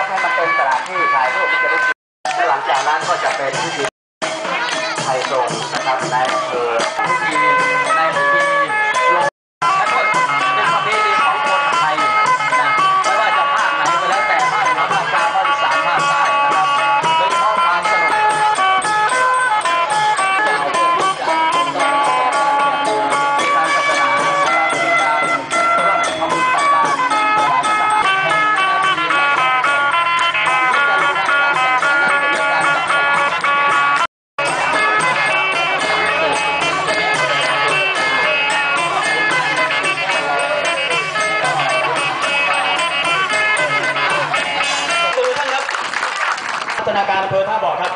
นะครับให้มันเป็นตลาดที่ถ่ายรูปที่จะได้กินหลังจากนั้นก็จะเป็นพิธีไทยโซนนะครับในอำเภอพิธี ฒนาการอำเภอท่าบ่อครับ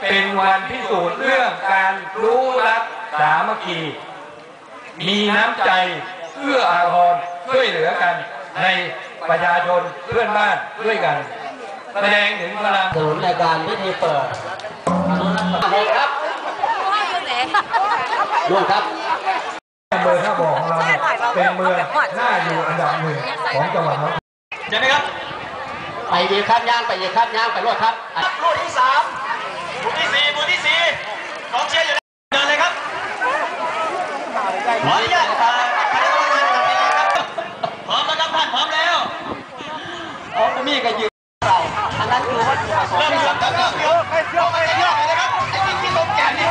เป็นวันพิสูจน์เรื่องการรู้รักสามัคคี มีน้ำใจเอื้ออาทรช่วยเหลือกันในประชาชนเพื่อนบ้านด้วยกัน แสดงถึงพลังสนุนรายการพิธีเปิดอนุรักษ์ประเทศครับด้วยครับอำเภอท่าบ่อของเราเนี่ยเป็นเมืองน่าอยู่อันดับหนึ่งของจังหวัดนครใช่ไหมครับ ไปยีข้ามย่างไปยีข้ามย่างไปรวดครับลูกที่สามลูกที่สี่ลูกที่สี่กองเชียร์อยู่ในเดินเลยครับขออนุญาตคณะกรรมการตัดสินครับพร้อมแล้วครับท่านพร้อมแล้วอ๋อมีก็ยืนเราอันนั้นคือวัตถุประสงเริ่ค์มที่เริ่มสำคัญเริ่มเริ่มเริ่มเริ่มไปเรื่อยๆเลยนะครับไอ้ที่ที่ตรงแกนนี่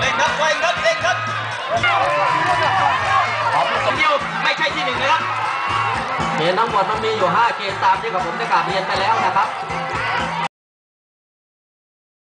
เล่นครับไว้ครับเล่นครับขอผู้สมยิวไม่ใช่ที่หนึ่งนะครับ เกณฑ์ทั้งหมดมันมีอยู่ 5 เกณฑ์ตามที่กับผมได้กล่าวเรียนไปแล้วนะครับ